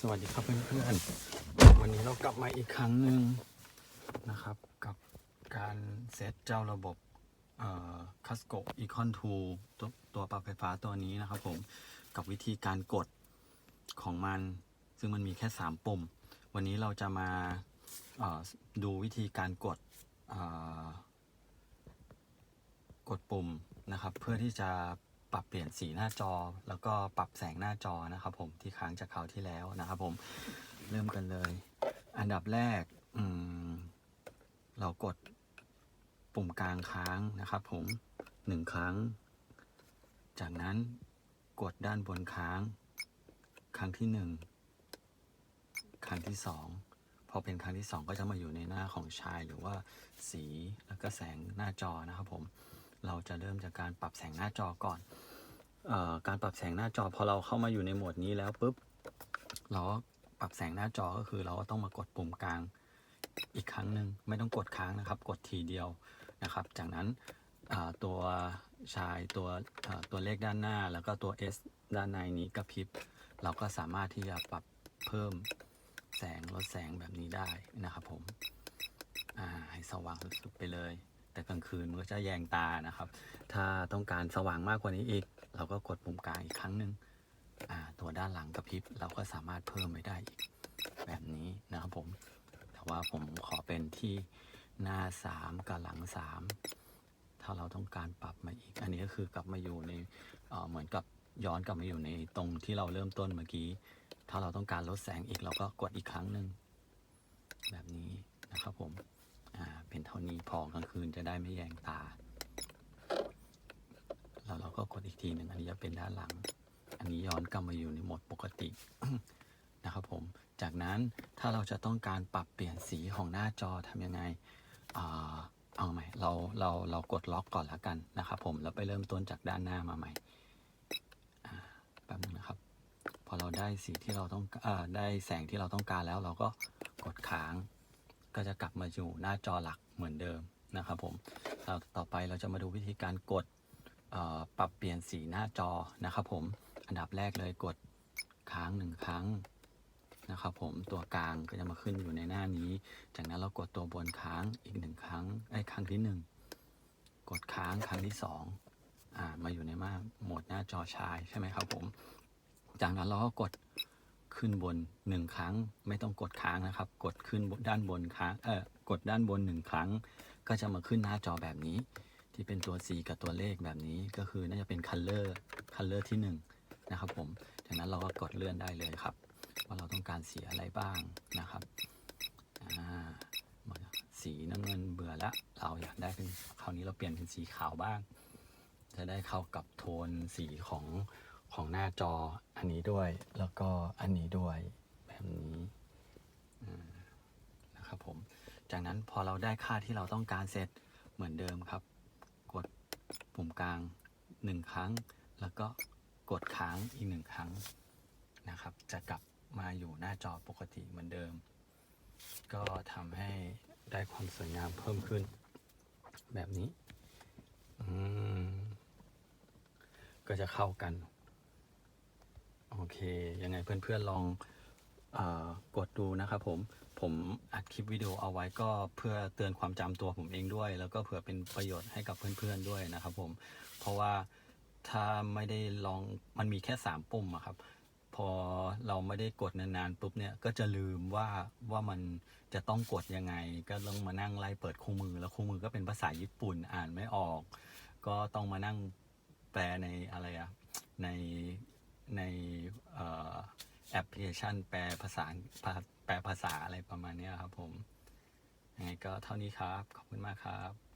สวัสดีครับเพื่อนๆ วันนี้เรากลับมาอีกครั้งหนึ่งนะครับ กับการเซตเจ้าระบบคัสโกอีคอนทูตัวตัวปรับไฟฟ้าตัวนี้นะครับผมกับวิธีการกดของมัน ซึ่งมันมีแค่ 3 ปุ่ม วันนี้เราจะมาเอ่อดูวิธีการกดเอ่อกดปุ่มนะครับ เพื่อที่จะ ปรับเปลี่ยนสีหน้าจอ แล้วก็ปรับแสงหน้าจอนะครับ ผมที่ค้างจากคราวที่แล้วนะครับ ผมเริ่มกันเลย อันดับแรกเรากดปุ่มกลางค้างนะครับ ผมหนึ่งครั้ง จากนั้นกดด้านบนค้าง ครั้งที่หนึ่งครั้งที่สองพอเป็นครั้งที่สองก็จะมาอยู่ในหน้าของชายหรือว่าสีแล้วก็แสงหน้าจอนะครับผม เราจะเริ่มจากการปรับแสงหน้าจอก่อนออการปรับแสงหน้าจอพอเราเข้ามาอยู่ในโหมดนี้แล้วปุ๊บเราปรับแสงหน้าจอก็คือเราก็ต้องมากดปุ่มกลางอีกครั้งหนึ่งไม่ต้องกดค้างนะครับ กดทีเดียวนะครับ จากนั้นตัวชายตัวตัวเลขด้านหน้า แล้วก็ตัว S ด้านในนี้กระพริบ เราก็สามารถที่จะปรับเพิ่มแสงลดแสงแบบนี้ได้นะครับผมให้สว่างสุดๆไปเลย แต่กลางคืนมันก็จะแยงตานะครับ ถ้าต้องการสว่างมากกว่านี้อีก เราก็กดปุ่มกลางอีกครั้งหนึ่งตัวด้านหลังกระพริบเราก็สามารถเพิ่มไปได้อีกแบบนี้นะครับผม แต่ว่าผมขอเป็นที่หน้า 3 กับหลัง 3 ถ้าเราต้องการปรับมาอีก อันนี้ก็คือกลับมาอยู่ในเเหมือนกับย้อนกลับมาอยู่ในตรงที่เราเริ่มต้นเมื่อกี้ ถ้าเราต้องการลดแสงอีกเราก็กดอีกครั้งหนึ่งแบบนี้นะครับผม อ่า เป็นเท่านี้พอกลางคืนจะได้ไม่แยงตา แล้วเราก็กดอีกทีหนึ่งอันนี้จะเป็นด้านหลัง อันนี้ย้อนกลับมาอยู่ในโหมดปกตินะครับผม จากนั้นถ้าเราจะต้องการปรับเปลี่ยนสีของหน้าจอทำยังไงอ่าเอาใหม่เราเราเรากดล็อกก่อนละกันนะครับผมแล้วไปเริ่มต้นจากด้านหน้ามาใหม่แป๊บนึงนะครับ พอเราได้สีที่เราต้องอได้แสงที่เราต้องการแล้วเราก็กดค้าง ก็จะกลับมาอยู่หน้าจอหลักเหมือนเดิมนะครับผมต่อไปเราจะมาดูวิธีการกดปรับเปลี่ยนสีหน้าจอนะครับผมอันดับแรกเลยกดค้างหนึ่งครั้งนะครับผมตัวกลางก็จะมาขึ้นอยู่ในหน้านี้ จากนั้นเรากดตัวบนค้างอีกหนึ่งครั้งไอ้ครั้งที่หนึ่งกดค้างครั้งที่สองอ่ามาอยู่ในมาโหมดหน้าจอชายใช่ไหมครับผม จากนั้นเราก็กด ขึ้นบนหนึ่งครั้ง ไม่ต้องกดค้างนะครับ กดขึ้นด้านบนค้างเออกดด้านบนหนึ่งครั้ง ก็จะมาขึ้นหน้าจอแบบนี้ ที่เป็นตัวสีกับตัวเลขแบบนี้ก็คือน่าจะเป็นคัลเลอร์คัลเลอร์ที่หนึ่งนะครับผมจากนั้นเราก็กดเลื่อนได้เลยครับ ว่าเราต้องการสีอะไรบ้างนะครับอ่าสีน้ำเงินเบื่อแล้วเราอยากได้เป็นคราวนี้เราเปลี่ยนเป็นสีขาวบ้าง จะได้เข้ากับโทนสีของ ของหน้าจออันนี้ด้วย แล้วก็อันนี้ด้วยแบบนี้นะครับผม จากนั้นพอเราได้ค่าที่เราต้องการเสร็จเหมือนเดิมครับ กดปุ่มกลางหนึ่งครั้ง แล้วก็กดค้างอีกหนึ่งครั้งนะครับ จะกลับมาอยู่หน้าจอปกติเหมือนเดิม ก็ทำให้ได้ความสวยงามเพิ่มขึ้น แบบนี้อืมก็จะเข้ากัน โอเค ยังไงเพื่อนๆลองอกดดูนะครับผม ผมอัดคลิปวิดีโอเอาไว้ก็เพื่อเตือนความจำตัวผมเองด้วย แล้วก็เผื่อเป็นประโยชน์ให้กับเพื่อนๆด้วยนะครับผม เพราะว่าถ้าไม่ได้ลองมันมีแค่สามปุ่มอะครับ พอเราไม่ได้กดนานๆปุ๊บเนี่ยก็จะลืมว่าว่ามันจะต้องกดยังไง ก็ต้องมานั่งไล่เปิดคู่มือ แล้วคู่มือก็เป็นภาษาญี่ปุ่นอ่านไม่ออก ก็ต้องมานั่งแปลในอะไรอะใน ในออแอปพลิเคชันแปลภาษาแปลภาษาอะไรประมาณนี้ครับผมยังไงก็เท่านี้ครับ ขอบคุณมากครับ